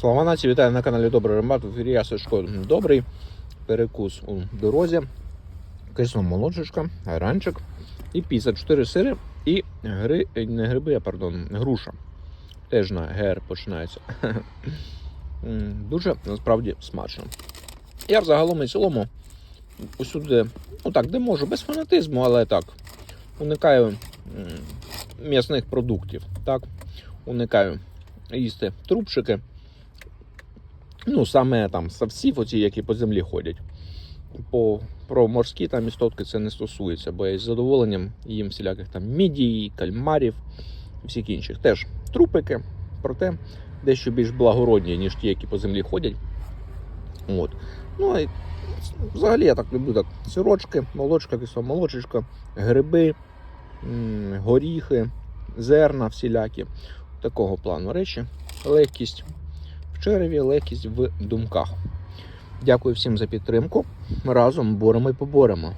Слава нації, вітаю на каналі Добрий Ремат. В ефірі я Сашко Добрий. Перекус у дорозі. Кисло молодшишка, айранчик і 54 сири і гри, не гриби, а пардон, груша. Теж на ГР починається. Дуже насправді смачно. Я взагалом і цілому усюди, ну так, де можу, без фанатизму, але так, уникаю м'ясних продуктів. Так, уникаю їсти трубчики. Ну, саме там савців, оці, які по землі ходять. По, про морські там істотки це не стосується, бо я із задоволенням їм всіляких там мідій, кальмарів і всіх інших. Теж трупики, проте дещо більш благородні, ніж ті, які по землі ходять. От. Ну, й взагалі я так люблю так, сирочки, молочка, кисломолочечка, гриби, горіхи, зерна всілякі. Такого плану речі. Легкість череві, легкість в думках. Дякую всім за підтримку. Разом боремо і поборемо.